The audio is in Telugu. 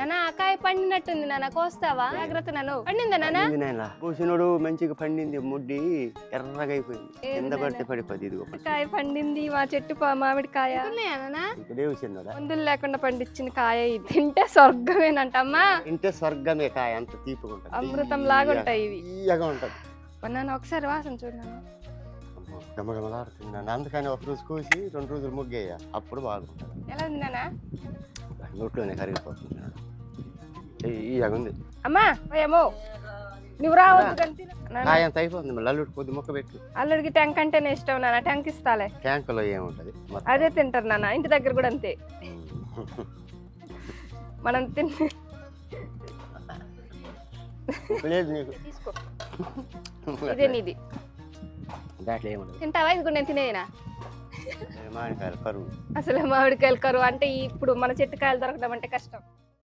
నాన్న ఆ కాయ పండినట్టుంది నాన్న కోస్తావా? జాగ్రత్త నన్ను పండిందా నాన్న పండింది నాయన. పూసినోడు మంచిగా పండింది ముడ్డి ఎర్రగా అయిపోయింది. కింద? పడితే పడిపోద్ది ఇదిగో కాయ పండింది మా చెట్టు పా- మామిడి కాయ ఉన్నాయా నాన్న ఇక్కడే చిన్నదా మందులు లేకుండా పండించిన కాయ ఇది. తింటే స్వర్గమేనంటమ్మా తింటే స్వర్గమే కాయ అంత తీపిగా ఉంటుంది. అమృతం లాగా ఉంటాయి ఇవి. తీయగా ఉంటుంది. నాన్న ఒకసారి వాసన చూడన్నా అమ్మో, గమగమలాడుతుంది నాన్న. అందుకని ఒక రోజు కోసి రెండు రోజులు ముగ్గేయ అప్పుడు బాగుంటుంది. ఎలా ఉంది నాన్న? నోట్లోనే కరిగిపోతుంది నాన్న. ఉంది అమ్మా ఏమో నువ్వు రావద్దు అంత అయిపోతుంది? మళ్ళీ అల్లుడు కొద్ది ముక్క పెట్టు. అల్లుడికి ట్యాంక్ అంటేనే ఇష్టం నాన్న. ట్యాంక్ ఇస్తాలే. ట్యాంకులో ఏముంటది? మొత్తం. అదే తింటారు నాన్న. ఇంటి దగ్గర కూడా అంతే. మనం తిని లేదు నీకు. తీసుకో. ఇదే నీది. దాంట్లో ఏముండదు. తింటావా? ఇది కూడా నేను తినేనా మామిడికాయలు కరువు. అసలు మామిడికాయలు కరువు అంటే ఇప్పుడు మన చెట్టు కాయలు దొరకడం అంటే కష్టం.